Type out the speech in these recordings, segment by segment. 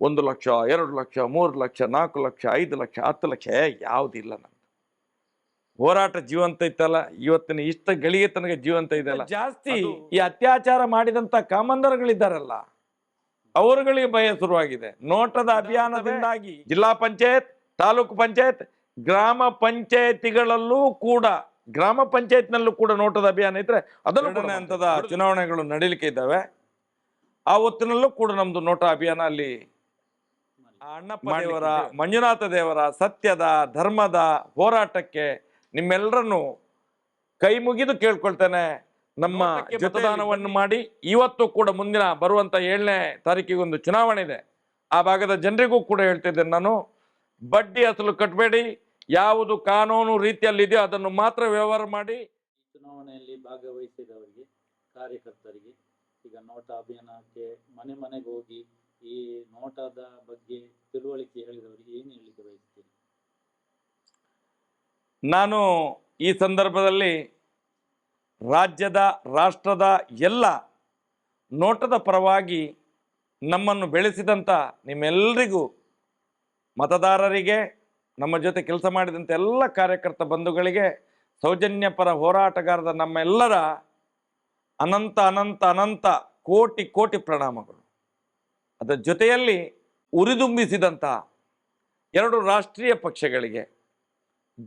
ಒಂದು ಲಕ್ಷ ಎರಡು ಲಕ್ಷ ಮೂರು ಲಕ್ಷ ನಾಲ್ಕು ಲಕ್ಷ ಐದು ಲಕ್ಷ ಹತ್ತು ಲಕ್ಷ ಯಾವುದಿಲ್ಲ ನಮ್ದು. ಹೋರಾಟ ಜೀವಂತ ಇತ್ತಲ್ಲ ಇವತ್ತಿನ ಇಷ್ಟ ಗಳಿಗೆ ತನಕ ಜೀವಂತ ಇದೆಲ್ಲ ಜಾಸ್ತಿ ಈ ಅತ್ಯಾಚಾರ ಮಾಡಿದಂತ ಕಾಮಂದರುಗಳಿದ್ದಾರಲ್ಲ ಅವರುಗಳಿಗೆ ಭಯ ಶುರುವಾಗಿದೆ. ನೋಟದ ಅಭಿಯಾನದಿಂದಾಗಿ ಜಿಲ್ಲಾ ಪಂಚಾಯತ್ ತಾಲೂಕು ಪಂಚಾಯತ್ ಗ್ರಾಮ ಪಂಚಾಯತಿಗಳಲ್ಲೂ ಕೂಡ ಗ್ರಾಮ ಪಂಚಾಯತ್ನಲ್ಲೂ ಕೂಡ ನೋಟದ ಅಭಿಯಾನ ಇದ್ರೆ ಅದನ್ನು ಹಂತದ ಚುನಾವಣೆಗಳು ನಡೀಲಿಕ್ಕೆ ಇದ್ದಾವೆ. ಆ ಹೊತ್ತಿನಲ್ಲೂ ಕೂಡ ನಮ್ದು ನೋಟ ಅಭಿಯಾನ ಅಲ್ಲಿ ಅಣ್ಣಪ್ಪ ದೇವರ ಮಂಜುನಾಥ ದೇವರ ಸತ್ಯದ ಧರ್ಮದ ಹೋರಾಟಕ್ಕೆ ನಿಮ್ಮೆಲ್ಲರನ್ನು ಕೈ ಮುಗಿದು ಕೇಳ್ಕೊಳ್ತೇನೆ. ನಮ್ಮ ಮತದಾನವನ್ನು ಮಾಡಿ ಇವತ್ತು ಕೂಡ ಮುಂದಿನ ಬರುವಂತ ಏಳನೇ ತಾರೀಕಿಗೆ ಒಂದು ಚುನಾವಣೆ ಇದೆ. ಆ ಭಾಗದ ಜನರಿಗೂ ಕೂಡ ಹೇಳ್ತಿದ್ದೇನೆ ನಾನು. ಬಡ್ಡಿ ಅಸಲು ಕಟ್ಟಬೇಡಿ ಯಾವುದು ಕಾನೂನು ರೀತಿಯಲ್ಲಿದೆಯೋ ಅದನ್ನು ಮಾತ್ರ ವ್ಯವಹಾರ ಮಾಡಿ. ಚುನಾವಣೆಯಲ್ಲಿ ಭಾಗವಹಿಸಿದವರಿಗೆ ಕಾರ್ಯಕರ್ತರಿಗೆ ಈಗ ನೋಟಾ ಅಭಿಯಾನಕ್ಕೆ ಮನೆ ಮನೆಗೆ ಹೋಗಿ ಈ ನೋಟದ ಬಗ್ಗೆ ತಿಳುವಳಿಕೆ ಹೇಳಿದವರಿಗೆ ಏನು ಹೇಳಲಿಕ್ಕೆ ನಾನು ಈ ಸಂದರ್ಭದಲ್ಲಿ ರಾಜ್ಯದ, ರಾಷ್ಟ್ರದ ಎಲ್ಲ ನೋಟದ ಪರವಾಗಿ ನಮ್ಮನ್ನು ಬೆಳೆಸಿದಂಥ ನಿಮ್ಮೆಲ್ಲರಿಗೂ ಮತದಾರರಿಗೆ, ನಮ್ಮ ಜೊತೆ ಕೆಲಸ ಮಾಡಿದಂಥ ಎಲ್ಲ ಕಾರ್ಯಕರ್ತ ಬಂಧುಗಳಿಗೆ ಸೌಜನ್ಯ ಪರ ಹೋರಾಟಗಾರದ ನಮ್ಮೆಲ್ಲರ ಅನಂತ ಅನಂತ ಅನಂತ ಕೋಟಿ ಕೋಟಿ ಪ್ರಣಾಮಗಳು. ಅದರ ಜೊತೆಯಲ್ಲಿ ಉರಿದುಂಬಿಸಿದಂಥ ಎರಡು ರಾಷ್ಟ್ರೀಯ ಪಕ್ಷಗಳಿಗೆ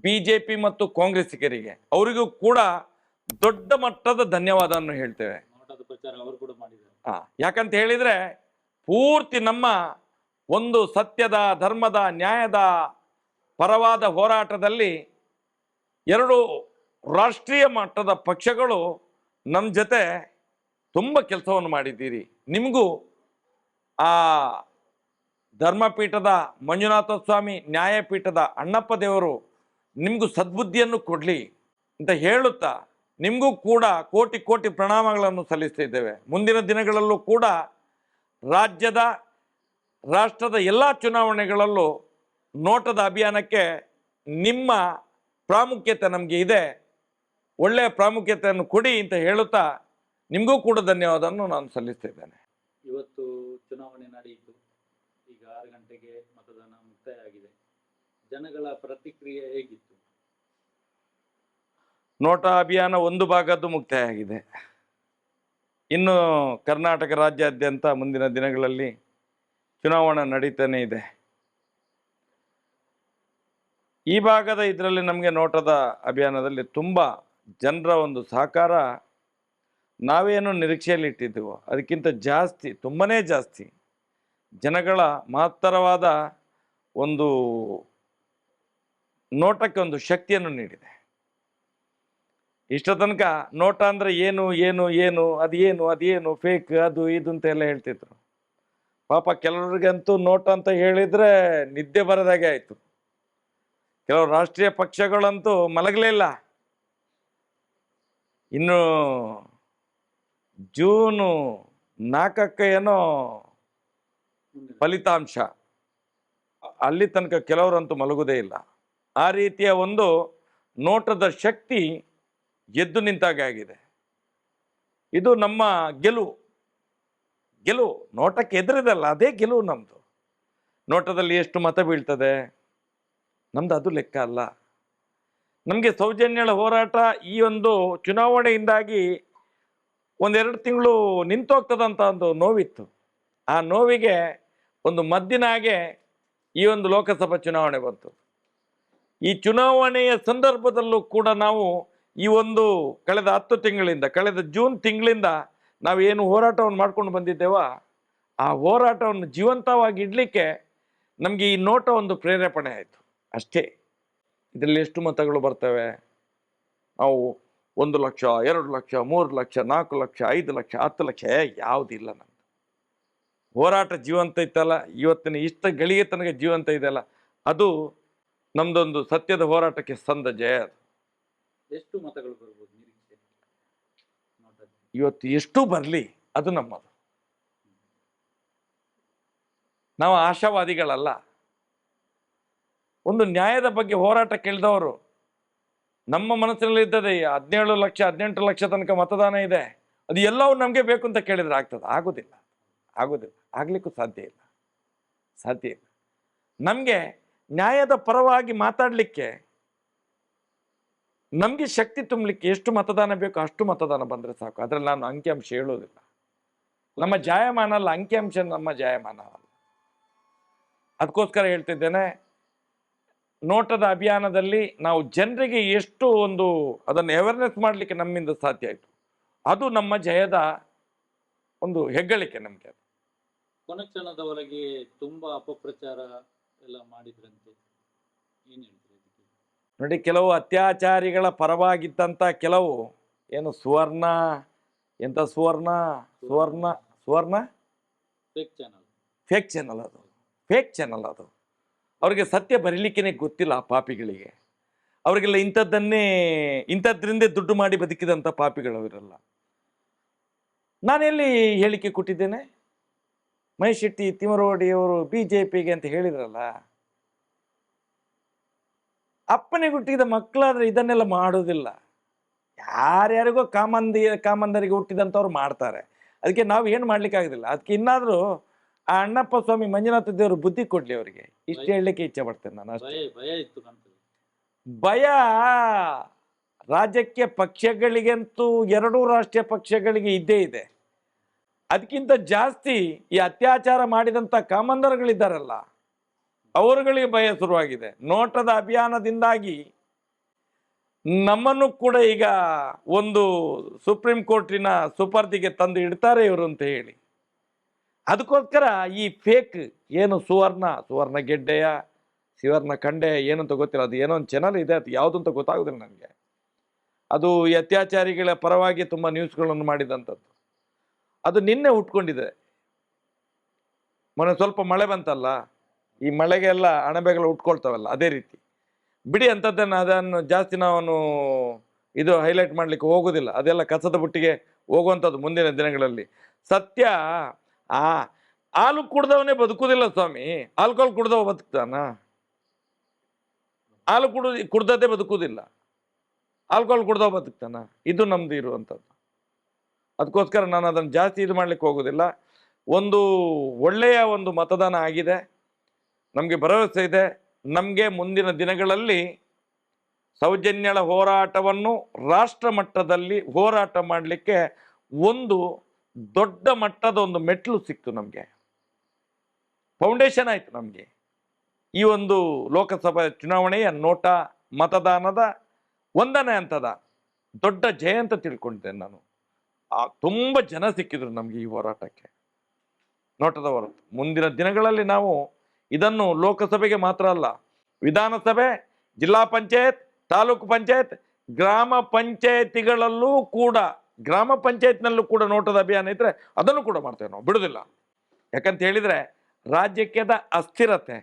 ಬಿ ಜೆ ಪಿ ಮತ್ತು ಕಾಂಗ್ರೆಸ್ಸಿಗರಿಗೆ ಅವರಿಗೂ ಕೂಡ ದೊಡ್ಡ ಮಟ್ಟದ ಧನ್ಯವಾದವನ್ನು ಹೇಳ್ತೇವೆ. ಆ, ಯಾಕಂತ ಹೇಳಿದ್ರೆ ಪೂರ್ತಿ ನಮ್ಮ ಒಂದು ಸತ್ಯದ ಧರ್ಮದ ನ್ಯಾಯದ ಪರವಾದ ಹೋರಾಟದಲ್ಲಿ ಎರಡು ರಾಷ್ಟ್ರೀಯ ಮಟ್ಟದ ಪಕ್ಷಗಳು ನಮ್ಮ ಜೊತೆ ತುಂಬ ಕೆಲಸವನ್ನು ಮಾಡಿದ್ದೀರಿ. ನಿಮಗೂ ಆ ಧರ್ಮಪೀಠದ ಮಂಜುನಾಥ ಸ್ವಾಮಿ ನ್ಯಾಯಪೀಠದ ಅಣ್ಣಪ್ಪ ದೇವರು ನಿಮಗೂ ಸದ್ಬುದ್ಧಿಯನ್ನು ಕೊಡಲಿ ಅಂತ ಹೇಳುತ್ತಾ ನಿಮಗೂ ಕೂಡ ಕೋಟಿ ಕೋಟಿ ಪ್ರಣಾಮಗಳನ್ನು ಸಲ್ಲಿಸ್ತಿದ್ದೇವೆ ಮುಂದಿನ ದಿನಗಳಲ್ಲೂ ಕೂಡ ರಾಜ್ಯದ, ರಾಷ್ಟ್ರದ ಎಲ್ಲ ಚುನಾವಣೆಗಳಲ್ಲೂ ನೋಟದ ಅಭಿಯಾನಕ್ಕೆ ನಿಮ್ಮ ಪ್ರಾಮುಖ್ಯತೆ ನಮಗೆ ಇದೆ. ಒಳ್ಳೆಯ ಪ್ರಾಮುಖ್ಯತೆಯನ್ನು ಕೊಡಿ ಅಂತ ಹೇಳುತ್ತಾ ನಿಮಗೂ ಕೂಡ ಧನ್ಯವಾದವನ್ನು ನಾನು ಸಲ್ಲಿಸ್ತಿದ್ದೇನೆ ಇವತ್ತು ಚುನಾವಣೆ ನಡೆಯಿತು. ಈಗ ಆರು ಗಂಟೆಗೆ ಮತದಾನ ಮುಕ್ತಾಯ ಆಗಿದೆ ಜನಗಳ ಪ್ರತಿಕ್ರಿಯೆ ಹೇಗಿತ್ತು? ನೋಟ ಅಭಿಯಾನ ಒಂದು ಭಾಗದ್ದು ಮುಕ್ತಾಯ ಆಗಿದೆ ಇನ್ನು ಕರ್ನಾಟಕ ರಾಜ್ಯಾದ್ಯಂತ ಮುಂದಿನ ದಿನಗಳಲ್ಲಿ ಚುನಾವಣೆ ನಡೀತಾನೆ ಇದೆ. ಈ ಭಾಗದ ಇದರಲ್ಲಿ ನಮಗೆ ನೋಟದ ಅಭಿಯಾನದಲ್ಲಿ ತುಂಬ ಜನರ ಒಂದು ಸಹಕಾರ ನಾವೇನು ನಿರೀಕ್ಷೆಯಲ್ಲಿ ಇಟ್ಟಿದ್ದೆವೋ ಅದಕ್ಕಿಂತ ಜಾಸ್ತಿ, ತುಂಬನೇ ಜಾಸ್ತಿ ಜನಗಳ ಮಹತ್ತರವಾದ ಒಂದು ನೋಟಕ್ಕೆ ಒಂದು ಶಕ್ತಿಯನ್ನು ನೀಡಿದೆ. ಇಷ್ಟ ತನಕ ನೋಟ ಅಂದರೆ ಏನು ಏನು ಏನು, ಅದು ಏನು ಅದೇನು ಫೇಕ್ ಅದು ಇದು ಅಂತ ಎಲ್ಲ ಹೇಳ್ತಿದ್ರು. ಪಾಪ ಕೆಲವರಿಗಂತೂ ನೋಟ ಅಂತ ಹೇಳಿದರೆ ನಿದ್ದೆ ಬರದಾಗೆ ಆಯಿತು. ಕೆಲವು ರಾಷ್ಟ್ರೀಯ ಪಕ್ಷಗಳಂತೂ ಮಲಗಲೇ ಇಲ್ಲ. ಇನ್ನು ಜೂನು ನಾಲ್ಕಕ್ಕೆ ಏನೋ ಫಲಿತಾಂಶ. ಅಲ್ಲಿ ತನಕ ಕೆಲವರಂತೂ ಮಲಗುವುದೇ ಇಲ್ಲ. ಆ ರೀತಿಯ ಒಂದು ನೋಟದ ಶಕ್ತಿ ಎದ್ದು ನಿಂತಾಗೆ ಆಗಿದೆ. ಇದು ನಮ್ಮ ಗೆಲುವು. ಗೆಲುವು ನೋಟಕ್ಕೆ ಎದುರಿದಲ್ಲ ಅದೇ ಗೆಲುವು ನಮ್ಮದು ನೋಟದಲ್ಲಿ ಎಷ್ಟು ಮತ ಬೀಳ್ತದೆ? ನಮ್ದು ಅದು ಲೆಕ್ಕ ಅಲ್ಲ. ನಮಗೆ ಸೌಜನ್ಯಗಳ ಹೋರಾಟ ಈ ಒಂದು ಚುನಾವಣೆಯಿಂದಾಗಿ ಒಂದೆರಡು ತಿಂಗಳು ನಿಂತೋಗ್ತದಂತ ಒಂದು ನೋವಿತ್ತು. ಆ ನೋವಿಗೆ ಒಂದು ಮದ್ದಿನ ಹಾಗೆ ಈ ಒಂದು ಲೋಕಸಭಾ ಚುನಾವಣೆ ಬಂತು. ಈ ಚುನಾವಣೆಯ ಸಂದರ್ಭದಲ್ಲೂ ಕೂಡ ನಾವು ಈ ಒಂದು ಕಳೆದ ಹತ್ತು ತಿಂಗಳಿಂದ, ಕಳೆದ ಜೂನ್ ತಿಂಗಳಿಂದ ನಾವು ಏನು ಹೋರಾಟವನ್ನು ಮಾಡ್ಕೊಂಡು ಬಂದಿದ್ದೇವ, ಆ ಹೋರಾಟವನ್ನು ಜೀವಂತವಾಗಿ ಇಡಲಿಕ್ಕೆ ನಮಗೆ ಈ ನೋಟ ಒಂದು ಪ್ರೇರೇಪಣೆ ಆಯಿತು. ಅಷ್ಟೇ. ಇದರಲ್ಲಿ ಎಷ್ಟು ಮತಗಳು ಬರ್ತವೆ? ನಾವು ಒಂದು ಲಕ್ಷ ಎರಡು ಲಕ್ಷ ಮೂರು ಲಕ್ಷ ನಾಲ್ಕು ಲಕ್ಷ ಐದು ಲಕ್ಷ ಹತ್ತು ಲಕ್ಷ ಯಾವುದಿಲ್ಲ ನಮ್ದು ಹೋರಾಟ ಜೀವಂತ ಇತ್ತಲ್ಲ ಇವತ್ತಿನ ಇಷ್ಟ ಗಳಿಗೆ ತನಕ ಜೀವಂತ ಇದೆಯಲ್ಲ ಅದು ನಮ್ದೊಂದು ಸತ್ಯದ ಹೋರಾಟಕ್ಕೆ ಸಂದ ಜಯ ಅದು. ಎಷ್ಟು ಮತಗಳು ಬರ್ಬೋದು ಇವತ್ತು ಎಷ್ಟು ಬರಲಿ ಅದು ನಮ್ಮದು. ನಾವು ಆಶಾವಾದಿಗಳಲ್ಲ. ಒಂದು ನ್ಯಾಯದ ಬಗ್ಗೆ ಹೋರಾಟ ಕೇಳಿದವರು ನಮ್ಮ ಮನಸ್ಸಿನಲ್ಲಿ ಇದ್ದದೆ ಹದಿನೇಳು ಲಕ್ಷ, ಹದಿನೆಂಟು ಲಕ್ಷ ತನಕ ಮತದಾನ ಇದೆ. ಅದು ಎಲ್ಲವೂ ನಮಗೆ ಬೇಕು ಅಂತ ಕೇಳಿದರೆ ಆಗ್ತದೆ. ಆಗೋದಿಲ್ಲ. ಆಗೋದಿಲ್ಲ. ಆಗಲಿಕ್ಕೂ ಸಾಧ್ಯ ಇಲ್ಲ. ಸಾಧ್ಯ ಇಲ್ಲ. ನಮಗೆ ನ್ಯಾಯದ ಪರವಾಗಿ ಮಾತಾಡಲಿಕ್ಕೆ, ನಮಗೆ ಶಕ್ತಿ ತುಂಬಲಿಕ್ಕೆ ಎಷ್ಟು ಮತದಾನ ಬೇಕು ಅಷ್ಟು ಮತದಾನ ಬಂದರೆ ಸಾಕು. ಅದರಲ್ಲಿ ನಾನು ಅಂಕಿಅಂಶ ಹೇಳೋದಿಲ್ಲ. ನಮ್ಮ ಜಾಯಮಾನ ಅಲ್ಲ, ಅಂಕಿಅಂಶ ನಮ್ಮ ಜಾಯಮಾನ ಅಲ್ಲ. ಅದಕ್ಕೋಸ್ಕರ ಹೇಳ್ತಿದ್ದೇನೆ ನೋಟದ ಅಭಿಯಾನದಲ್ಲಿ ನಾವು ಜನರಿಗೆ ಎಷ್ಟು ಒಂದು ಅದನ್ನು ಅವೇರ್ನೆಸ್ ಮಾಡಲಿಕ್ಕೆ ನಮ್ಮಿಂದ ಸಾಧ್ಯ ಆಯಿತು. ಅದು ನಮ್ಮ ಜಯದ ಒಂದು ಹೆಗ್ಗಳಿಕೆ ನಮಗೆ ಕೊನೆ ಕ್ಷಣದವರೆಗೆ ತುಂಬಾ ಅಪಪ್ರಚಾರ ಎಲ್ಲ ಮಾಡಿದ್ರಂತೆ. ಏನು ನೋಡಿ ಕೆಲವು ಅತ್ಯಾಚಾರಿಗಳ ಪರವಾಗಿದ್ದಂಥ ಕೆಲವು ಏನು ಸುವರ್ಣ ಎಂಥ Suvarna Suvarna Suvarna? Fake channel fake channel ಅದು. ಫೇಕ್ ಚಾನಲ್ ಅದು. ಅವರಿಗೆ ಸತ್ಯ ಬರೀಲಿಕ್ಕೇ ಗೊತ್ತಿಲ್ಲ ಆ ಪಾಪಿಗಳಿಗೆ. ಅವರಿಗೆಲ್ಲ ಇಂಥದ್ದನ್ನೇ, ಇಂಥದ್ರಿಂದ ದುಡ್ಡು ಮಾಡಿ ಬದುಕಿದಂಥ ಪಾಪಿಗಳು ಅವರೆಲ್ಲ. ನಾನೆಲ್ಲಿ ಹೇಳಿಕೆ ಕೊಟ್ಟಿದ್ದೇನೆ? ಮಹೇಶ್ ಶೆಟ್ಟಿ ತಿಮರೋಡಿ ಅವರು ಬಿ ಜೆ ಪಿಗೆ ಅಂತ ಹೇಳಿದ್ರಲ್ಲ. ಅಪ್ಪನಿಗೆ ಹುಟ್ಟಿದ ಮಕ್ಕಳಾದ್ರೆ ಇದನ್ನೆಲ್ಲ ಮಾಡೋದಿಲ್ಲ. ಯಾರ್ಯಾರಿಗೋ ಕಾಮಂದಿ, ಕಾಮಂದರಿಗೆ ಹುಟ್ಟಿದಂಥವ್ರು ಮಾಡ್ತಾರೆ. ಅದಕ್ಕೆ ನಾವು ಏನು ಮಾಡ್ಲಿಕ್ಕಾಗೋದಿಲ್ಲ. ಅದಕ್ಕೆ ಇನ್ನಾದರೂ ಆ ಅಣ್ಣಪ್ಪ ಸ್ವಾಮಿ ಮಂಜುನಾಥ ದೇವರು ಬುದ್ಧಿ ಕೊಡ್ಲಿ ಅವರಿಗೆ. ಇಷ್ಟು ಹೇಳಲಿಕ್ಕೆ ಇಚ್ಛೆ ಪಡ್ತೇನೆ ನಾನು ಅಷ್ಟೇ. ಭಯ ಇತ್ತು ಭಯ ರಾಜ್ಯಕ್ಕೆ ಪಕ್ಷಗಳಿಗಂತೂ ಎರಡೂ ರಾಷ್ಟ್ರೀಯ ಪಕ್ಷಗಳಿಗೆ ಇದ್ದೇ ಇದೆ. ಅದಕ್ಕಿಂತ ಜಾಸ್ತಿ ಈ ಅತ್ಯಾಚಾರ ಮಾಡಿದಂಥ ಕಾಮಂದರುಗಳಿದ್ದಾರಲ್ಲ ಅವರುಗಳಿಗೆ ಭಯ ಶುರುವಾಗಿದೆ. ನೋಟದ ಅಭಿಯಾನದಿಂದಾಗಿ ನಮ್ಮನ್ನು ಕೂಡ ಈಗ ಒಂದು ಸುಪ್ರೀಂ ಕೋರ್ಟಿನ ಸುಪರ್ದಿಗೆ ತಂದು ಇಡ್ತಾರೆ ಇವರು ಅಂತ ಹೇಳಿ. ಅದಕ್ಕೋಸ್ಕರ ಈ ಫೇಕ್ ಏನು ಸುವರ್ಣ ಸುವರ್ಣ ಗೆಡ್ಡೆಯ, ಸುವರ್ಣ ಕಂಡೆ ಏನಂತ ಗೊತ್ತಿಲ್ಲ, ಅದು ಏನೋ ಒಂದು ಚಾನಲ್ ಇದೆ, ಅದು ಯಾವುದು ಅಂತ ಗೊತ್ತಾಗೋದಿಲ್ಲ ನನಗೆ. ಅದು ಅತ್ಯಾಚಾರಿಗಳ ಪರವಾಗಿ ತುಂಬ ನ್ಯೂಸ್ಗಳನ್ನು ಮಾಡಿದಂಥದ್ದು. ಅದು ನಿನ್ನೆ ಉಟ್ಕೊಂಡಿದೆ. ಮೊನ್ನೆ ಸ್ವಲ್ಪ ಮಳೆ ಬಂತಲ್ಲ, ಈ ಮಳೆಗೆಲ್ಲ ಅಣಬೆಗಳು ಉಟ್ಕೊಳ್ತಾವಲ್ಲ, ಅದೇ ರೀತಿ. ಬಿಡಿ ಅಂಥದ್ದನ್ನು, ಅದನ್ನು ಜಾಸ್ತಿ ನಾವು ಇದು ಹೈಲೈಟ್ ಮಾಡಲಿಕ್ಕೆ ಹೋಗೋದಿಲ್ಲ. ಅದೆಲ್ಲ ಕಸದ ಬುಟ್ಟಿಗೆ ಹೋಗುವಂಥದ್ದು ಮುಂದಿನ ದಿನಗಳಲ್ಲಿ. ಸತ್ಯ ಆ, ಹಾಲು ಕುಡ್ದವನೇ ಬದುಕುದಿಲ್ಲ ಸ್ವಾಮಿ. ಆಲ್ಕೋಹಾಲ್ ಕುಡ್ದವ ಬದುಕ್ತಾನ? ಹಾಲು ಕುಡ, ಕುಡ್ದದ್ದೇ ಬದುಕುದಿಲ್ಲ. ಆಲ್ಕೋಹಾಲ್ ಕುಡ್ದವ ಬದುಕ್ತಾನ? ಇದು ನಮ್ದು ಇರುವಂಥದ್ದು. ಅದಕ್ಕೋಸ್ಕರ ನಾನು ಅದನ್ನು ಜಾಸ್ತಿ ಇದು ಮಾಡ್ಲಿಕ್ಕೆ ಹೋಗೋದಿಲ್ಲ. ಒಂದು ಒಳ್ಳೆಯ ಒಂದು ಮತದಾನ ಆಗಿದೆ. ನಮಗೆ ಭರವಸೆ ಇದೆ. ನಮಗೆ ಮುಂದಿನ ದಿನಗಳಲ್ಲಿ ಸೌಜನ್ಯಳ ಹೋರಾಟವನ್ನು ರಾಷ್ಟ್ರ ಮಟ್ಟದಲ್ಲಿ ಹೋರಾಟ ಮಾಡಲಿಕ್ಕೆ ಒಂದು ದೊಡ್ಡ ಮಟ್ಟದ ಒಂದು ಮೆಟ್ಲು ಸಿಕ್ತು ನಮಗೆ. ಫೌಂಡೇಶನ್ ಆಯಿತು ನಮಗೆ. ಈ ಒಂದು ಲೋಕಸಭಾ ಚುನಾವಣೆಯ ನೋಟ, ಮತದಾನದ ಒಂದನೇ ಹಂತದ ದೊಡ್ಡ ಜಯ ಅಂತ ತಿಳ್ಕೊಂಡಿದ್ದೇನೆ ನಾನು. ತುಂಬ ಜನ ಸಿಕ್ಕಿದ್ರು ನಮಗೆ ಈ ಹೋರಾಟಕ್ಕೆ. ನೋಟದ ಹೊರತು. ಮುಂದಿನ ದಿನಗಳಲ್ಲಿ ನಾವು ಇದನ್ನು ಲೋಕಸಭೆಗೆ ಮಾತ್ರ ಅಲ್ಲ, ವಿಧಾನಸಭೆ, ಜಿಲ್ಲಾ ಪಂಚಾಯತ್, ತಾಲೂಕು ಪಂಚಾಯತ್, ಗ್ರಾಮ ಪಂಚಾಯತಿಗಳಲ್ಲೂ ಕೂಡ ಗ್ರಾಮ ಪಂಚಾಯತ್ನಲ್ಲೂ ಕೂಡ ನೋಟದ ಅಭಿಯಾನ ಇದ್ರೆ ಅದನ್ನು ಕೂಡ ಮಾಡ್ತೇವೆ ನಾವು, ಬಿಡೋದಿಲ್ಲ. ಯಾಕಂತ ಹೇಳಿದ್ರೆ ರಾಜ್ಯಕ್ಕೆ ಅಸ್ಥಿರತೆ,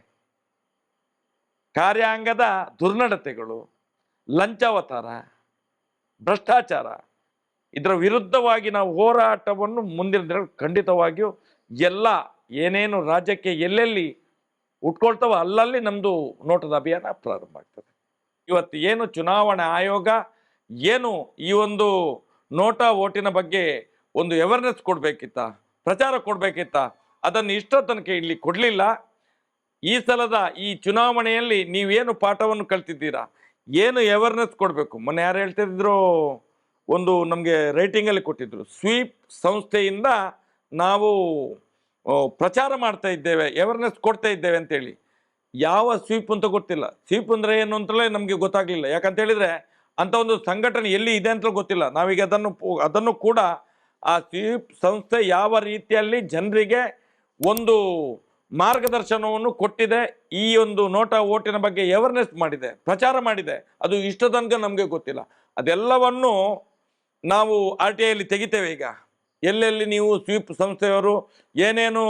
ಕಾರ್ಯಾಂಗದ ದುರ್ನಡತೆಗಳು, ಲಂಚಾವತಾರ, ಭ್ರಷ್ಟಾಚಾರ, ಇದರ ವಿರುದ್ಧವಾಗಿ ನಾವು ಹೋರಾಟವನ್ನು ಮುಂದಿನ ದಿನ ಖಂಡಿತವಾಗಿಯೂ ಎಲ್ಲ ಏನೇನು ರಾಜ್ಯಕ್ಕೆ ಎಲ್ಲೆಲ್ಲಿ ಉಟ್ಕೊಳ್ತಾವೋ ಅಲ್ಲಲ್ಲಿ ನಮ್ಮದು ನೋಟದ ಅಭಿಯಾನ ಪ್ರಾರಂಭ ಆಗ್ತದೆ. ಇವತ್ತು ಏನು ಚುನಾವಣಾ ಆಯೋಗ, ಏನು ಈ ಒಂದು ನೋಟ ಓಟಿನ ಬಗ್ಗೆ ಒಂದು ಅವೇರ್ನೆಸ್ ಕೊಡಬೇಕಿತ್ತ, ಪ್ರಚಾರ ಕೊಡಬೇಕಿತ್ತ, ಅದನ್ನು ಇಷ್ಟ ತನಕ ಇಲ್ಲಿ ಕೊಡಲಿಲ್ಲ. ಈ ಸಲದ ಈ ಚುನಾವಣೆಯಲ್ಲಿ ನೀವೇನು ಪಾಠವನ್ನು ಕಲ್ತಿದ್ದೀರಾ? ಏನು ಅವೇರ್ನೆಸ್ ಕೊಡಬೇಕು? ಮೊನ್ನೆ ಯಾರು ಹೇಳ್ತಿದ್ರು ಒಂದು ನಮಗೆ ರೈಟಿಂಗಲ್ಲಿ ಕೊಟ್ಟಿದ್ದರು ಸ್ವೀಪ್ ಸಂಸ್ಥೆಯಿಂದ ನಾವು ಪ್ರಚಾರ ಮಾಡ್ತಾ ಇದ್ದೇವೆ ಅವೇರ್ನೆಸ್ ಕೊಡ್ತಾ ಇದ್ದೇವೆ ಅಂತೇಳಿ. ಯಾವ ಸ್ವೀಪ್ ಅಂತ ಗೊತ್ತಿಲ್ಲ. ಸ್ವೀಪ್ ಅಂದರೆ ಏನು ಅಂತಲೇ ನಮಗೆ ಗೊತ್ತಾಗಲಿಲ್ಲ. ಯಾಕಂತ ಹೇಳಿದ್ರೆ ಅಂಥ ಒಂದು ಸಂಘಟನೆ ಎಲ್ಲಿ ಇದೆ ಅಂತ ಗೊತ್ತಿಲ್ಲ. ನಾವೀಗ ಅದನ್ನು ಅದನ್ನು ಕೂಡ ಆ ಸ್ವೀಪ್ ಸಂಸ್ಥೆ ಯಾವ ರೀತಿಯಲ್ಲಿ ಜನರಿಗೆ ಒಂದು ಮಾರ್ಗದರ್ಶನವನ್ನು ಕೊಟ್ಟಿದೆ, ಈ ಒಂದು ನೋಟ ಓಟಿನ ಬಗ್ಗೆ ಅವೇರ್ನೆಸ್ ಮಾಡಿದೆ, ಪ್ರಚಾರ ಮಾಡಿದೆ, ಅದು ಇಷ್ಟ ತನಕ ನಮಗೆ ಗೊತ್ತಿಲ್ಲ. ಅದೆಲ್ಲವನ್ನು ನಾವು ಆರ್ ಟಿ ಐಲಿ ತೆಗಿತೇವೆ ಈಗ. ಎಲ್ಲೆಲ್ಲಿ ನೀವು ಸ್ವೀಪ್ ಸಂಸ್ಥೆಯವರು ಏನೇನು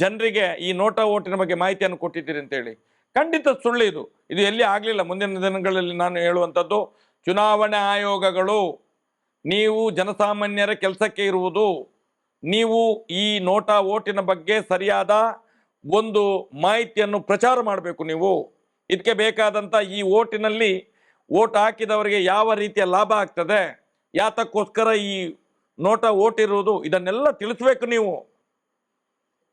ಜನರಿಗೆ ಈ ನೋಟ ಓಟಿನ ಬಗ್ಗೆ ಮಾಹಿತಿಯನ್ನು ಕೊಟ್ಟಿದ್ದೀರಿ ಅಂತೇಳಿ. ಖಂಡಿತ ಸುಳ್ಳು ಇದು. ಇದು ಎಲ್ಲಿ ಆಗಲಿಲ್ಲ? ಮುಂದಿನ ದಿನಗಳಲ್ಲಿ ನಾನು ಹೇಳುವಂಥದ್ದು, ಚುನಾವಣೆ ಆಯೋಗಗಳು, ನೀವು ಜನಸಾಮಾನ್ಯರ ಕೆಲಸಕ್ಕೆ ಇರುವುದು, ನೀವು ಈ ನೋಟಾ ಓಟಿನ ಬಗ್ಗೆ ಸರಿಯಾದ ಒಂದು ಮಾಹಿತಿಯನ್ನು ಪ್ರಚಾರ ಮಾಡಬೇಕು ನೀವು. ಇದಕ್ಕೆ ಬೇಕಾದಂಥ ಈ ಓಟಿನಲ್ಲಿ ಓಟ್ ಹಾಕಿದವರಿಗೆ ಯಾವ ರೀತಿಯ ಲಾಭ ಆಗ್ತದೆ, ಯಾತಕ್ಕೋಸ್ಕರ ಈ ನೋಟ ಓಟ್ ಇದನ್ನೆಲ್ಲ ತಿಳಿಸ್ಬೇಕು ನೀವು.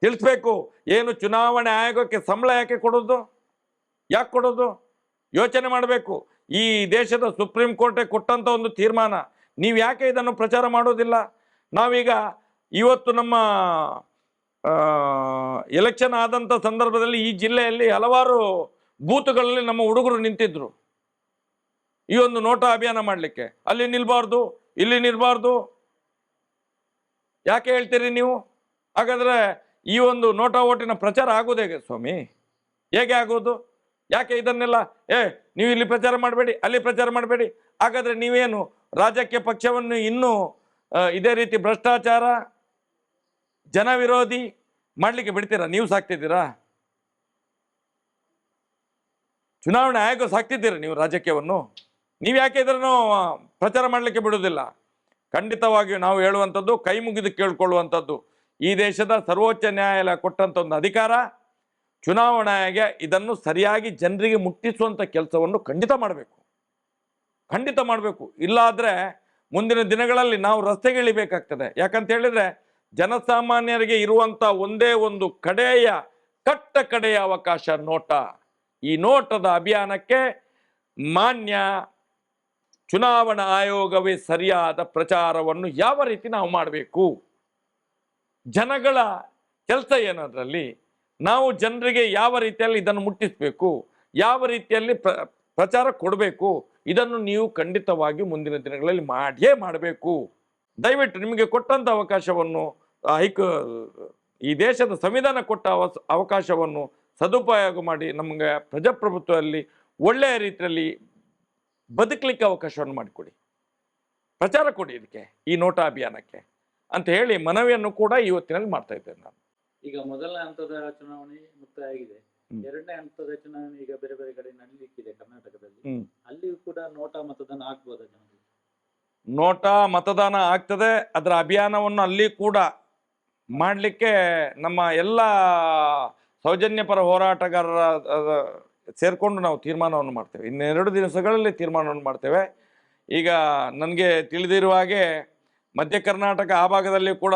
ತಿಳಿಸ್ಬೇಕು. ಏನು ಚುನಾವಣೆ ಆಯೋಗಕ್ಕೆ ಸಂಬಳ ಯಾಕೆ ಕೊಡೋದು ಯಾಕೆ ಕೊಡೋದು? ಯೋಚನೆ ಮಾಡಬೇಕು. ಈ ದೇಶದ ಸುಪ್ರೀಂ ಕೋರ್ಟೇ ಕೊಟ್ಟಂಥ ಒಂದು ತೀರ್ಮಾನ. ನೀವು ಯಾಕೆ ಇದನ್ನು ಪ್ರಚಾರ ಮಾಡೋದಿಲ್ಲ? ನಾವೀಗ ಇವತ್ತು ನಮ್ಮ ಎಲೆಕ್ಷನ್ ಆದಂಥ ಸಂದರ್ಭದಲ್ಲಿ ಈ ಜಿಲ್ಲೆಯಲ್ಲಿ ಹಲವಾರು ಬೂತ್ಗಳಲ್ಲಿ ನಮ್ಮ ಹುಡುಗರು ನಿಂತಿದ್ರು. ಈ ಒಂದು ನೋಟಾ ಅಭಿಯಾನ ಮಾಡಲಿಕ್ಕೆ. ಅಲ್ಲಿ ನಿಲ್ಬಾರ್ದು, ಇಲ್ಲಿ ನಿಲ್ಬಾರ್ದು. ಯಾಕೆ ಹೇಳ್ತೀರಿ ನೀವು? ಹಾಗಾದರೆ ಈ ಒಂದು ನೋಟಾ ಓಟಿನ ಪ್ರಚಾರ ಆಗೋದು ಹೇಗೆ ಸ್ವಾಮಿ? ಹೇಗೆ ಆಗೋದು? ಯಾಕೆ ಇದನ್ನೆಲ್ಲ? ಏ, ನೀವು ಇಲ್ಲಿ ಪ್ರಚಾರ ಮಾಡಬೇಡಿ, ಅಲ್ಲಿ ಪ್ರಚಾರ ಮಾಡಬೇಡಿ. ಹಾಗಾದರೆ ನೀವೇನು ರಾಜಕೀಯ ಪಕ್ಷವನ್ನು ಇನ್ನೂ ಇದೇ ರೀತಿ ಭ್ರಷ್ಟಾಚಾರ ಜನ ವಿರೋಧಿ ಮಾಡಲಿಕ್ಕೆ ಬಿಡ್ತೀರಾ? ನೀವು ಸಾಕ್ತಿದ್ದೀರಾ? ಚುನಾವಣೆ ಆಯೋಗ ಸಾಕ್ತಿದ್ದೀರಾ ನೀವು ರಾಜಕೀಯವನ್ನು? ನೀವು ಯಾಕೆ ಇದನ್ನು ಪ್ರಚಾರ ಮಾಡಲಿಕ್ಕೆ ಬಿಡುವುದಿಲ್ಲ? ಖಂಡಿತವಾಗಿಯೂ ನಾವು ಹೇಳುವಂಥದ್ದು, ಕೈ ಮುಗಿದು ಕೇಳ್ಕೊಳ್ಳುವಂಥದ್ದು. ಈ ದೇಶದ ಸರ್ವೋಚ್ಚ ನ್ಯಾಯಾಲಯ ಕೊಟ್ಟಂಥ ಒಂದು ಅಧಿಕಾರ ಚುನಾವಣಾ ಆಯೋಗ ಇದನ್ನು ಸರಿಯಾಗಿ ಜನರಿಗೆ ಮುಟ್ಟಿಸುವಂಥ ಕೆಲಸವನ್ನು ಖಂಡಿತ ಮಾಡಬೇಕು. ಖಂಡಿತ ಮಾಡಬೇಕು. ಇಲ್ಲಾದರೆ ಮುಂದಿನ ದಿನಗಳಲ್ಲಿ ನಾವು ರಸ್ತೆಗೆ ಇಳಿಬೇಕಾಗ್ತದೆ. ಯಾಕಂತ ಹೇಳಿದರೆ ಜನಸಾಮಾನ್ಯರಿಗೆ ಇರುವಂಥ ಒಂದೇ ಒಂದು ಕಡೆಯ, ಕಟ್ಟ ಕಡೆಯ ಅವಕಾಶ ನೋಟ. ಈ ನೋಟದ ಅಭಿಯಾನಕ್ಕೆ ಮಾನ್ಯ ಚುನಾವಣಾ ಆಯೋಗವೇ ಸರಿಯಾದ ಪ್ರಚಾರವನ್ನು ಯಾವ ರೀತಿ ನಾವು ಮಾಡಬೇಕು? ಜನಗಳ ಕೆಲಸ ಏನದರಲ್ಲಿ? ನಾವು ಜನರಿಗೆ ಯಾವ ರೀತಿಯಲ್ಲಿ ಇದನ್ನು ಮುಟ್ಟಿಸಬೇಕು, ಯಾವ ರೀತಿಯಲ್ಲಿ ಪ್ರ, ಪ್ರಚಾರ ಕೊಡಬೇಕು, ಇದನ್ನು ನೀವು ಖಂಡಿತವಾಗಿ ಮುಂದಿನ ದಿನಗಳಲ್ಲಿ ಮಾಡಿಯೇ ಮಾಡಬೇಕು. ದಯವಿಟ್ಟು ನಿಮಗೆ ಕೊಟ್ಟಂಥ ಅವಕಾಶವನ್ನು ಹೈಕ, ಈ ದೇಶದ ಸಂವಿಧಾನ ಕೊಟ್ಟ ಅವಕಾಶವನ್ನು ಸದುಪಯೋಗ ಮಾಡಿ ನಮಗೆ ಪ್ರಜಾಪ್ರಭುತ್ವದಲ್ಲಿ ಒಳ್ಳೆಯ ರೀತಿಯಲ್ಲಿ ಬದುಕಲಿಕ್ಕೆ ಅವಕಾಶವನ್ನು ಮಾಡಿಕೊಡಿ. ಪ್ರಚಾರ ಕೊಡಿ ಇದಕ್ಕೆ, ಈ ನೋಟಾ ಅಭಿಯಾನಕ್ಕೆ ಅಂತ ಹೇಳಿ ಮನವಿಯನ್ನು ಕೂಡ ಇವತ್ತಿನಲ್ಲಿ ಮಾಡ್ತಾ ಇದ್ದೇನೆ ನಾನು. ಈಗ ಮೊದಲ ಹಂತದ ಚುನಾವಣೆ ಮುಕ್ತಾಯ ಆಗಿದೆ. ಎರಡನೇ ಹಂತದ ಚುನಾವಣೆ ಈಗ ಬೇರೆ ಬೇರೆ ಕಡೆ ನಡೀಲಿಕ್ಕಿದೆ ಕರ್ನಾಟಕದಲ್ಲಿ. ಅಲ್ಲಿಯೂ ಕೂಡ ನೋಟಾ ಮತದಾನ ಆಗ್ಬೋದಾ ಜನರಿಗೆ? ನೋಟಾ ಮತದಾನ ಆಗ್ತದೆ. ಅದರ ಅಭಿಯಾನವನ್ನು ಅಲ್ಲಿ ಕೂಡ ಮಾಡಲಿಕ್ಕೆ ನಮ್ಮ ಎಲ್ಲ ಸೌಜನ್ಯಪರ ಹೋರಾಟಗಾರರ ಸೇರಿಕೊಂಡು ಸೇರ್ಕೊಂಡು ನಾವು ತೀರ್ಮಾನವನ್ನು ಮಾಡ್ತೇವೆ. ಇನ್ನೆರಡು ದಿವಸಗಳಲ್ಲಿ ತೀರ್ಮಾನವನ್ನು ಮಾಡ್ತೇವೆ. ಈಗ ನನಗೆ ತಿಳಿದಿರುವ ಹಾಗೆ ಮಧ್ಯ ಕರ್ನಾಟಕ ಆ ಭಾಗದಲ್ಲಿ ಕೂಡ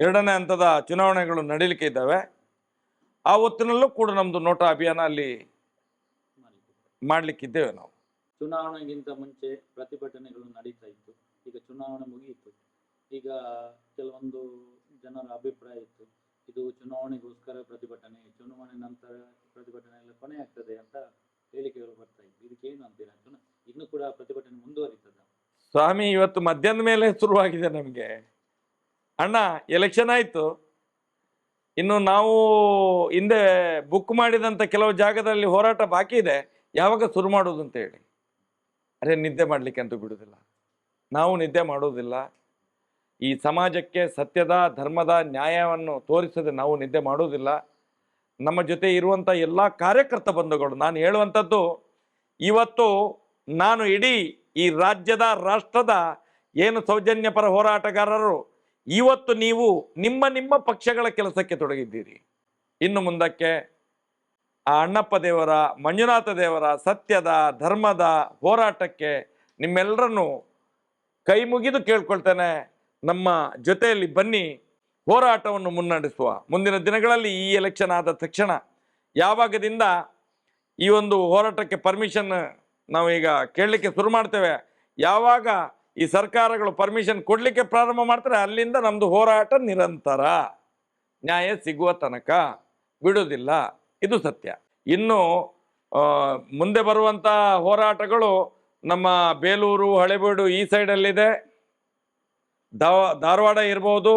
ಎರಡನೇ ಹಂತದ ಚುನಾವಣೆಗಳು ನಡೀಲಿಕ್ಕೆ ಇದ್ದಾವೆ. ಆ ಹೊತ್ತಿನಲ್ಲೂ ಕೂಡ ನಮ್ಮದು ನೋಟ ಅಭಿಯಾನ ಅಲ್ಲಿ ಮಾಡ್ಲಿಕ್ಕೆ ಮಾಡಲಿಕ್ಕಿದ್ದೇವೆ ನಾವು. ಚುನಾವಣೆಗಿಂತ ಮುಂಚೆ ಪ್ರತಿಭಟನೆಗಳು ನಡೀತಾ ಇತ್ತು. ಈಗ ಚುನಾವಣೆ ಮುಗಿಯಿತು. ಈಗ ಕೆಲವೊಂದು ಜನರ ಅಭಿಪ್ರಾಯ ಇತ್ತು. ಇದು ಚುನಾವಣೆಗೋಸ್ಕರ ಪ್ರತಿಭಟನೆ ಚುನಾವಣೆ ನಂತರ ಪ್ರತಿಭಟನೆ ಎಲ್ಲ ಕೊನೆ ಆಗ್ತದೆ ಅಂತ ಹೇಳಿಕೆಗಳು ಬರ್ತಾ ಇತ್ತು. ಇದಕ್ಕೆ ಏನು ಅಂತೀರಾ ಇನ್ನು ಕೂಡ ಪ್ರತಿಭಟನೆ ಮುಂದುವರಿತದ? ಸ್ವಾಮಿ ಇವತ್ತು ಮಧ್ಯಾಹ್ನದ ಮೇಲೆ ಶುರುವಾಗಿದೆ ನಮಗೆ. ಅಣ್ಣ ಎಲೆಕ್ಷನ್ ಆಯಿತು. ಇನ್ನು ನಾವು ಹಿಂದೆ ಬುಕ್ ಮಾಡಿದಂಥ ಕೆಲವು ಜಾಗದಲ್ಲಿ ಹೋರಾಟ ಬಾಕಿ ಇದೆ. ಯಾವಾಗ ಶುರು ಮಾಡೋದು ಅಂತ ಹೇಳಿ. ಅರೆ, ನಿದ್ದೆ ಮಾಡಲಿಕ್ಕೆ ಅಂತೂ ಬಿಡೋದಿಲ್ಲ. ನಾವು ನಿದ್ದೆ ಮಾಡೋದಿಲ್ಲ. ಈ ಸಮಾಜಕ್ಕೆ ಸತ್ಯದ, ಧರ್ಮದ ನ್ಯಾಯವನ್ನು ತೋರಿಸದೆ ನಾವು ನಿದ್ದೆ ಮಾಡೋದಿಲ್ಲ. ನಮ್ಮ ಜೊತೆ ಇರುವಂಥ ಎಲ್ಲ ಕಾರ್ಯಕರ್ತ ಬಂಧುಗಳು, ನಾನು ಹೇಳುವಂಥದ್ದು, ಇವತ್ತು ನಾನು ಇಡೀ ಈ ರಾಜ್ಯದ, ರಾಷ್ಟ್ರದ ಏನು ಸೌಜನ್ಯಪರ ಹೋರಾಟಗಾರರು ಇವತ್ತು ನೀವು ನಿಮ್ಮ ನಿಮ್ಮ ಪಕ್ಷಗಳ ಕೆಲಸಕ್ಕೆ ತೊಡಗಿದ್ದೀರಿ. ಇನ್ನು ಮುಂದಕ್ಕೆ ಆ ಅಣ್ಣಪ್ಪ ದೇವರ, ಮಂಜುನಾಥ ದೇವರ ಸತ್ಯದ, ಧರ್ಮದ ಹೋರಾಟಕ್ಕೆ ನಿಮ್ಮೆಲ್ಲರನ್ನು ಕೈ ಮುಗಿದು ಕೇಳ್ಕೊಳ್ತೇನೆ. ನಮ್ಮ ಜೊತೆಯಲ್ಲಿ ಬನ್ನಿ, ಹೋರಾಟವನ್ನು ಮುನ್ನಡೆಸುವ. ಮುಂದಿನ ದಿನಗಳಲ್ಲಿ ಈ ಎಲೆಕ್ಷನ್ ಆದ ತಕ್ಷಣ ಯಾವಾಗದಿಂದ ಈ ಒಂದು ಹೋರಾಟಕ್ಕೆ ಪರ್ಮಿಷನ್ ನಾವೀಗ ಕೇಳಲಿಕ್ಕೆ ಶುರು ಮಾಡ್ತೇವೆ. ಯಾವಾಗ ಈ ಸರ್ಕಾರಗಳು ಪರ್ಮಿಷನ್ ಕೊಡಲಿಕ್ಕೆ ಪ್ರಾರಂಭ ಮಾಡ್ತಾರೆ, ಅಲ್ಲಿಂದ ನಮ್ಮದು ಹೋರಾಟ ನಿರಂತರ. ನ್ಯಾಯ ಸಿಗುವ ತನಕ ಬಿಡುವುದಿಲ್ಲ. ಇದು ಸತ್ಯ. ಇನ್ನು ಮುಂದೆ ಬರುವಂಥ ಹೋರಾಟಗಳು ನಮ್ಮ ಬೇಲೂರು, ಹಳೆಬೀಡು ಈ ಸೈಡಲ್ಲಿದೆ. ಧಾರವಾಡ ಇರ್ಬೋದು,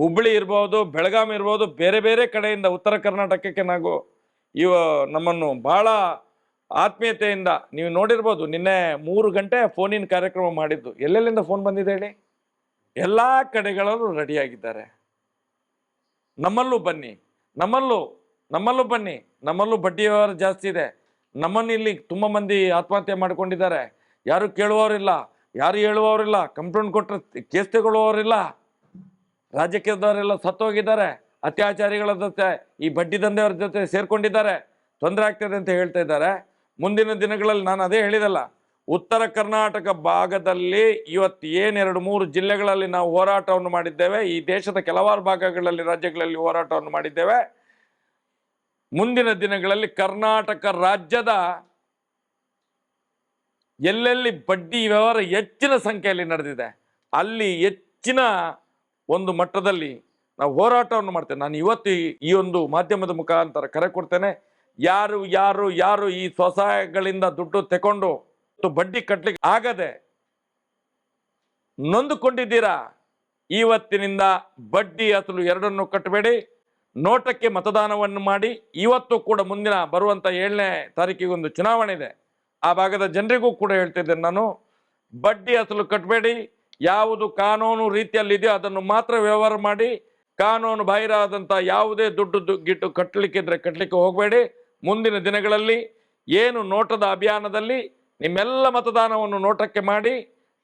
ಹುಬ್ಬಳ್ಳಿ ಇರ್ಬೋದು, ಬೆಳಗಾಂ ಇರ್ಬೋದು, ಬೇರೆ ಬೇರೆ ಕಡೆಯಿಂದ ಉತ್ತರ ಕರ್ನಾಟಕಕ್ಕೆ ನಾವು ಇವ ನಮ್ಮನ್ನು ಭಾಳ ಆತ್ಮೀಯತೆಯಿಂದ ನೀವು ನೋಡಿರ್ಬೋದು ನಿನ್ನೆ ಮೂರು ಗಂಟೆ ಫೋನಿನ ಕಾರ್ಯಕ್ರಮ ಮಾಡಿದ್ದು. ಎಲ್ಲೆಲ್ಲಿಂದ ಫೋನ್ ಬಂದಿದೆ ಹೇಳಿ? ಎಲ್ಲ ಕಡೆಗಳಲ್ಲೂ ರೆಡಿಯಾಗಿದ್ದಾರೆ. ನಮ್ಮಲ್ಲೂ ಬನ್ನಿ. ನಮ್ಮಲ್ಲೂ ನಮ್ಮಲ್ಲೂ ಬನ್ನಿ. ನಮ್ಮಲ್ಲೂ ಬಡ್ಡಿ ವ್ಯವಹಾರ ಜಾಸ್ತಿ ಇದೆ. ನಮ್ಮನ್ನು ಇಲ್ಲಿ ತುಂಬ ಮಂದಿ ಆತ್ಮಹತ್ಯೆ ಮಾಡ್ಕೊಂಡಿದ್ದಾರೆ. ಯಾರು ಕೇಳುವವರಿಲ್ಲ, ಯಾರು ಹೇಳುವವರಿಲ್ಲ, ಕಂಪ್ಲೇಂಟ್ ಕೊಟ್ಟರೆ ಕೇಸ್ ತಗೊಳ್ಳುವವರಿಲ್ಲ. ರಾಜಕೀಯದವರೆಲ್ಲ ಸತ್ತೋಗಿದ್ದಾರೆ. ಅತ್ಯಾಚಾರಿಗಳ ಜೊತೆ, ಈ ಬಡ್ಡಿ ದಂಧೆಯವ್ರ ಜೊತೆ ಸೇರ್ಕೊಂಡಿದ್ದಾರೆ. ತೊಂದರೆ ಆಗ್ತದೆ ಅಂತ ಹೇಳ್ತಾ ಇದ್ದಾರೆ. ಮುಂದಿನ ದಿನಗಳಲ್ಲಿ ನಾನು ಅದೇ ಹೇಳಿದಲ್ಲ, ಉತ್ತರ ಕರ್ನಾಟಕ ಭಾಗದಲ್ಲಿ ಇವತ್ತು ಏನೆರಡು ಮೂರು ಜಿಲ್ಲೆಗಳಲ್ಲಿ ನಾವು ಹೋರಾಟವನ್ನು ಮಾಡಿದ್ದೇವೆ, ಈ ದೇಶದ ಕೆಲವಾರು ಭಾಗಗಳಲ್ಲಿ, ರಾಜ್ಯಗಳಲ್ಲಿ ಹೋರಾಟವನ್ನು ಮಾಡಿದ್ದೇವೆ. ಮುಂದಿನ ದಿನಗಳಲ್ಲಿ ಕರ್ನಾಟಕ ರಾಜ್ಯದ ಎಲ್ಲೆಲ್ಲಿ ಬಡ್ಡಿ ವ್ಯವಹಾರ ಹೆಚ್ಚಿನ ಸಂಖ್ಯೆಯಲ್ಲಿ ನಡೆದಿದೆ, ಅಲ್ಲಿ ಹೆಚ್ಚಿನ ಒಂದು ಮಟ್ಟದಲ್ಲಿ ನಾವು ಹೋರಾಟವನ್ನು ಮಾಡ್ತೇವೆ. ನಾನು ಇವತ್ತು ಈ ಒಂದು ಮಾಧ್ಯಮದ ಮುಖಾಂತರ ಕರೆ ಕೊಡ್ತೇನೆ. ಯಾರು ಯಾರು ಯಾರು ಈ ಸ್ವಸಹಾಯಗಳಿಂದ ದುಡ್ಡು ತಗೊಂಡು ಬಡ್ಡಿ ಕಟ್ಟಲಿಕ್ಕೆ ಆಗದೆ ನೊಂದುಕೊಂಡಿದ್ದೀರಾ? ಇವತ್ತಿನಿಂದ ಬಡ್ಡಿ ಅಸಲು ಎರಡನ್ನು ಕಟ್ಟಬೇಡಿ. ನೋಟಕ್ಕೆ ಮತದಾನವನ್ನು ಮಾಡಿ. ಇವತ್ತು ಕೂಡ ಮುಂದಿನ ಬರುವಂಥ ಏಳನೇ ತಾರೀಕಿಗೆ ಒಂದು ಚುನಾವಣೆ ಇದೆ. ಆ ಭಾಗದ ಜನರಿಗೂ ಕೂಡ ಹೇಳ್ತಿದ್ದೇನೆ ನಾನು. ಬಡ್ಡಿ ಅಸಲು ಕಟ್ಟಬೇಡಿ. ಯಾವುದು ಕಾನೂನು ರೀತಿಯಲ್ಲಿದೆಯೋ ಅದನ್ನು ಮಾತ್ರ ವ್ಯವಹಾರ ಮಾಡಿ. ಕಾನೂನು ಬಾಹಿರಾದಂಥ ಯಾವುದೇ ದುಡ್ಡು ಗಿಟ್ಟು ಕಟ್ಟಲಿಕ್ಕಿದ್ರೆ ಕಟ್ಟಲಿಕ್ಕೆ ಹೋಗಬೇಡಿ. ಮುಂದಿನ ದಿನಗಳಲ್ಲಿ ಏನು ನೋಟದ ಅಭಿಯಾನದಲ್ಲಿ ನಿಮ್ಮೆಲ್ಲ ಮತದಾನವನ್ನು ನೋಟಕ್ಕೆ ಮಾಡಿ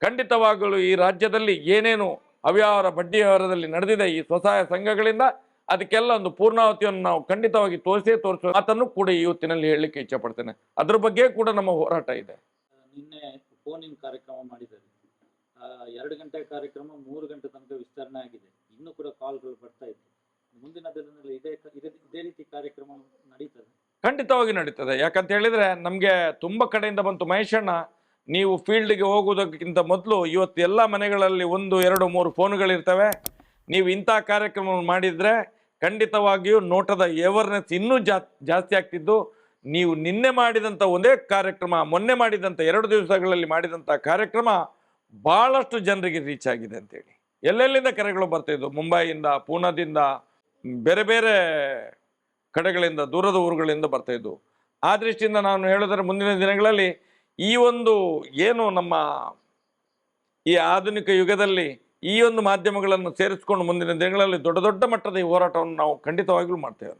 ಖಂಡಿತವಾಗಲೂ ಈ ರಾಜ್ಯದಲ್ಲಿ ಏನೇನು ಅವ್ಯವಹಾರ ಬಡ್ಡಿ ವ್ಯವಹಾರದಲ್ಲಿ ನಡೆದಿದೆ ಈ ಸ್ವಸಹಾಯ ಸಂಘಗಳಿಂದ ಅದಕ್ಕೆಲ್ಲ ಒಂದು ಪೂರ್ಣಾವತಿಯನ್ನು ನಾವು ಖಂಡಿತವಾಗಿ ತೋರಿಸೇ ತೋರಿಸುವ ಮಾತನ್ನು ಕೂಡ ಈ ಹೊತ್ತಿನಲ್ಲಿ ಹೇಳಲಿಕ್ಕೆ ಇಚ್ಛಪಡ್ತೇನೆ. ಅದ್ರ ಬಗ್ಗೆ ಕೂಡ ನಮ್ಮ ಹೋರಾಟ ಇದೆ. ನಿನ್ನೆ ಫೋನಿನ ಕಾರ್ಯಕ್ರಮ ಮಾಡಿದ್ದಾರೆ. ಎರಡು ಗಂಟೆ ಕಾರ್ಯಕ್ರಮ, ಮೂರು ಗಂಟೆ ತನಕ ವಿಸ್ತರಣೆ ಆಗಿದೆ. ಇನ್ನೂ ಕೂಡ ಕಾಲ್ಗಳು ಬರ್ತಾ ಇದೆ ಮುಂದಿನ ದಿನದಲ್ಲಿ ಇದೇ ಇದೇ ರೀತಿ ಕಾರ್ಯಕ್ರಮ ನಡೀತದೆ. ಖಂಡಿತವಾಗಿ ನಡೀತದೆ. ಯಾಕಂತ ಹೇಳಿದ್ರೆ ನಮಗೆ ತುಂಬ ಕಡೆಯಿಂದ ಬಂತು ಮಹೇಶಣ್ಣ ನೀವು ಫೀಲ್ಡ್ಗೆ ಹೋಗುವುದಕ್ಕಿಂತ ಮೊದಲು ಇವತ್ತು ಎಲ್ಲ ಮನೆಗಳಲ್ಲಿ ಒಂದು, ಎರಡು, ಮೂರು ಫೋನ್ಗಳಿರ್ತವೆ. ನೀವು ಇಂಥ ಕಾರ್ಯಕ್ರಮವನ್ನು ಮಾಡಿದರೆ ಖಂಡಿತವಾಗಿಯೂ ನೋಟದ ಎವರ್ನೆಸ್ ಇನ್ನೂ ಜಾಸ್ತಿ ಆಗ್ತಿದ್ದು. ನೀವು ನಿನ್ನೆ ಮಾಡಿದಂಥ ಒಂದೇ ಕಾರ್ಯಕ್ರಮ, ಮೊನ್ನೆ ಮಾಡಿದಂಥ ಎರಡು ದಿವಸಗಳಲ್ಲಿ ಮಾಡಿದಂಥ ಕಾರ್ಯಕ್ರಮ ಭಾಳಷ್ಟು ಜನರಿಗೆ ರೀಚ್ ಆಗಿದೆ ಅಂತೇಳಿ. ಎಲ್ಲೆಲ್ಲಿಂದ ಕರೆಗಳು ಬರ್ತಾಯಿದ್ವು ಮುಂಬೈಯಿಂದ, ಪೂನಾದಿಂದ, ಬೇರೆ ಬೇರೆ ಕಡೆಗಳಿಂದ, ದೂರದ ಊರುಗಳಿಂದ ಬರ್ತಾ ಇದ್ದವು ಆ ದೃಷ್ಟಿಯಿಂದ ನಾನು ಹೇಳಿದ್ರೆ ಮುಂದಿನ ದಿನಗಳಲ್ಲಿ ಈ ಒಂದು ಏನು ನಮ್ಮ ಈ ಆಧುನಿಕ ಯುಗದಲ್ಲಿ ಈ ಒಂದು ಮಾಧ್ಯಮಗಳನ್ನು ಸೇರಿಸ್ಕೊಂಡು ಮುಂದಿನ ದಿನಗಳಲ್ಲಿ ದೊಡ್ಡ ದೊಡ್ಡ ಮಟ್ಟದ ಈ ಹೋರಾಟವನ್ನು ನಾವು ಖಂಡಿತವಾಗಿಯೂ ಮಾಡ್ತೇವೆ